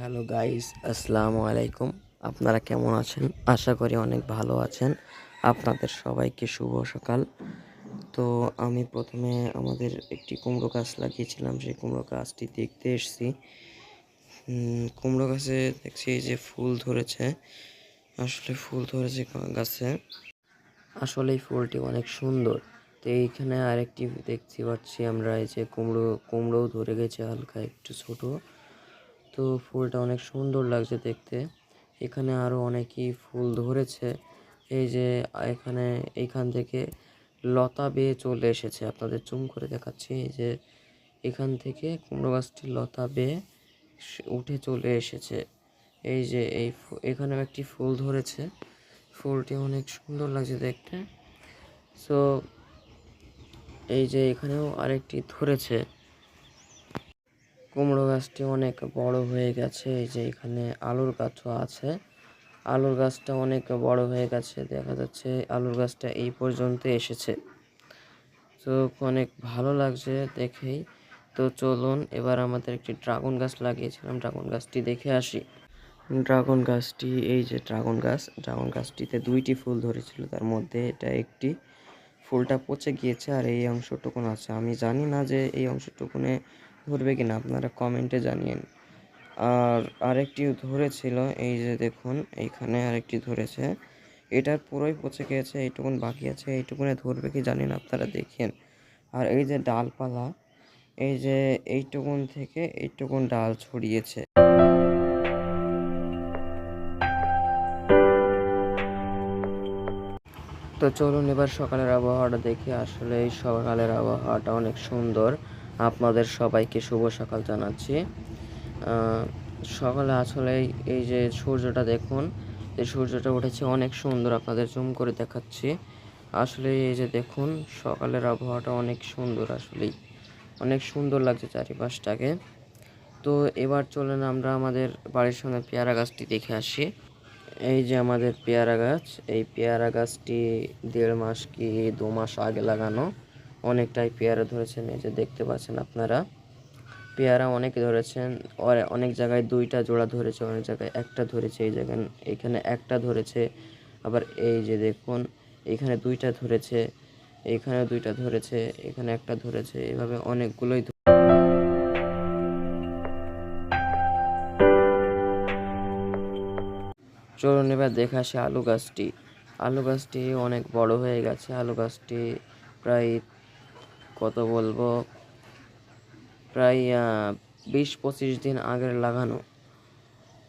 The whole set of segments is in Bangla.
হ্যালো গাইস আসসালামু আলাইকুম আপনারা কেমন আছেন? আশা করি অনেক ভালো আছেন। আপনাদের সবাইকে শুভ সকাল। তো আমি প্রথমে আমাদের একটি কুমড়ো গাছ লাগিয়েছিলাম। সেই কুমড়ো গাছটি দেখতে এসেছি। কুমড়ো গাছে দেখছি যে ফুল ধরেছে। আসলে ফুল ধরেছে গাছে। আসলে এই ফুলটি অনেক সুন্দর। তো এইখানে আরেকটি দেখতে পাচ্ছি আমরা। এই যে কুমড়ো, কুমড়োও ধরে গেছে হালকা একটু ছোট। তো ফুলটা অনেক সুন্দর লাগছে দেখতে। এখানে আরও অনেকই ফুল ধরেছে। এই যে এখানে এইখান থেকে লতা বেয়ে চলে এসেছে। আপনাদের জুম করে দেখাচ্ছি। এই যে এখান থেকে কুমড়ো গাছটি লতা বেয়ে উঠে চলে এসেছে। এই যে এই এখানেও একটি ফুল ধরেছে। ফুলটি অনেক সুন্দর লাগছে দেখতে। সো এই যে এখানেও আরেকটি ধরেছে। কুমড়ো গাছটি অনেক বড় হয়ে গেছে, এই যে এখানে আলুর গাছও আছে। আলুর গাছটা অনেক বড় হয়ে গেছে, দেখা যাচ্ছে আলুর গাছটা এই পর্যন্ত এসেছে। তো অনেক ভালো লাগছে দেখেই। তো চলুন, এবার আমাদের একটি ড্রাগন গাছ লাগিয়েছিলাম, ড্রাগন গাছটি দেখে আসি। ড্রাগন গাছটি, এই যে ড্রাগন গাছ, ড্রাগন গাছটিতে দুইটি ফুল ধরেছিল, তার মধ্যে এটা একটি ফুলটা পচে গিয়েছে আর এই অংশটুকুন আছে। আমি জানি না যে এই অংশটুকুনে ধরবে কিনা আপনারা কমেন্টে জানিয়েন। আর আরেকটি ধরেছিল, এই যে দেখুন, এইখানে আরেকটি ধরেছে। এটার পুরোই পচে গিয়েছে, এইটুকুন বাকি আছে, এইটুকুনে ধরবে কি জানি না আপনারা দেখেন আর এই যে ডালপালা, এই যে এইটুকুন থেকে এইটুকুন ডাল ছড়িয়েছে। তো চলুন এবার সকালের আবহাওয়াটা দেখি। আসলে এই সকালের আবহাওয়াটা অনেক সুন্দর। আপনাদের সবাইকে শুভ সকাল জানাচ্ছি। সকালে আসলে এই- যে সূর্যটা দেখুন, এই সূর্যটা উঠেছে অনেক সুন্দর আপনাদের জুম করে দেখাচ্ছি। আসলে এই যে দেখুন, সকালের আবহাওয়াটা অনেক সুন্দর আসলেই। অনেক সুন্দর লাগছে চারিপাশটাকে। তো এবার চলেন আমরা আমাদের বাড়ির সামনে পেয়ারা গাছটি দেখে আসি। এই যে আমাদের পেয়ারা গাছ, এই পেয়ারা গাছটি দেড় মাস কি দু মাস আগে লাগানো। অনেকটাই পেয়ারা ধরেছেন, এই যে দেখতে পাচ্ছেন আপনারা। পেয়ারা অনেক ধরেছেন অনেক জায়গায় দুইটা জোড়া ধরেছে, অনেক জায়গায় একটা ধরেছে, এই জায়গায় এখানে একটা ধরেছে। আবার এই যে দেখুন, এখানে দুইটা ধরেছে এখানে দুইটা ধরেছে, এখানে একটা ধরেছে, এভাবে অনেকগুলোই চলুন এবার দেখে আসি আলু গাছটি। আলু গাছটি অনেক বড় হয়ে গেছে, আলু গাছটি প্রায় কত বলব? প্রায় বিশ পঁচিশ দিন আগের লাগানো।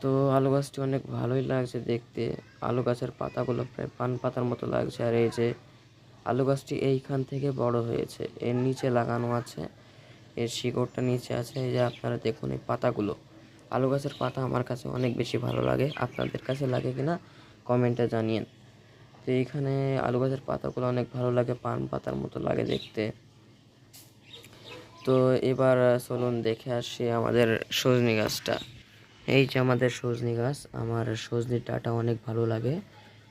তো আলু গাছটি অনেক ভালোই লাগছে দেখতে। আলু গাছের পাতাগুলো প্রায় পান পাতার মতো লাগছে। আর এই যে আলু গাছটি এইখান থেকে বড় হয়েছে। এর নিচে লাগানো আছে। এর শিকড়টা নিচে আছে। এই যে আপনারা দেখুন এই পাতাগুলো। আলু গাছের পাতা আমার কাছে অনেক বেশি ভালো লাগে। আপনাদের কাছে লাগে কিনা কমেন্টে জানিয়েন। তো এইখানে আলু গাছের পাতাগুলো অনেক ভালো লাগে, পান পাতার মতো লাগে দেখতে। তো এবার চলুন দেখে আসি আমাদের সজনি গাছটা। এই যে আমাদের সজনি গাছ, আমার সজনির ডাঁটা অনেক ভালো লাগে।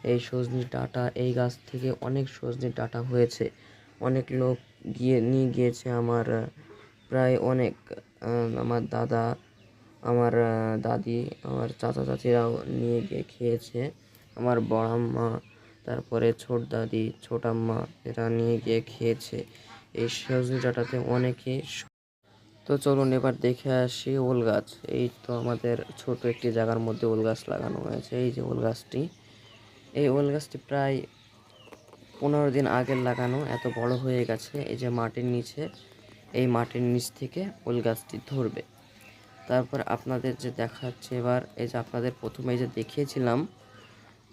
এই সজনির ডাটা, এই গাছ থেকে অনেক সজনির ডাটা হয়েছে। অনেক লোক গিয়ে, নিয়ে গিয়েছে আমার প্রায় অনেক আমার দাদা, আমার দাদি, আমার চাচা চাচিরাও নিয়ে গিয়ে খেয়েছে। আমার বড়াম্মা তারপরে ছোট দাদি ছোটাম্মা এরা নিয়ে গিয়ে খেয়েছে। এই সজনে ডাঁটাতে অনেকে তো চলুন এবার দেখে আসি ওল গাছ। এই তো আমাদের ছোট একটি জায়গার মধ্যে ওল গাছ লাগানো হয়েছে। এই যে ওল গাছটি, এই ওল গাছটি প্রায় পনেরো দিন আগের লাগানো, এত বড় হয়ে গেছে। এই যে মাটির নিচে, এই মাটির নিচ থেকে ওল গাছটি ধরবে। তারপর আপনাদের যে দেখাচ্ছে এবার, এই যে আপনাদের প্রথমে যে দেখিয়েছিলাম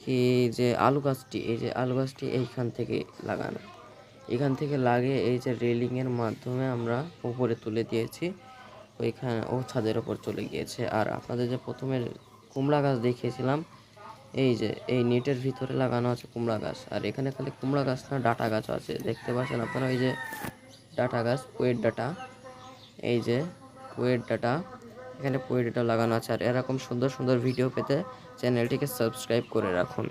কি যে আলু গাছটি, এই যে আলু গাছটি এইখান থেকে লাগানো। এখান থেকে লাগিয়ে এই যে রেলিংয়ের মাধ্যমে আমরা উপরে তুলে দিয়েছি। ওইখানে ও ছাদের ওপর চলে গিয়েছে। আর আপনাদের যে প্রথমে কুমড়া গাছ দেখিয়েছিলাম, এই যে, এই নেটের ভিতরে লাগানো আছে কুমড়া গাছ। আর এখানে খালি কুমড়া গাছ না, ডাটা গাছও আছে। দেখতে পাচ্ছেন আপনারা ওই যে ডাটা গাছ পোয়ের ডাটা। এই যে পোয়ের ডাটা, এখানে পোয়ের ডাটা লাগানো আছে। আর এরকম সুন্দর সুন্দর ভিডিও পেতে চ্যানেলটিকে সাবস্ক্রাইব করে রাখুন।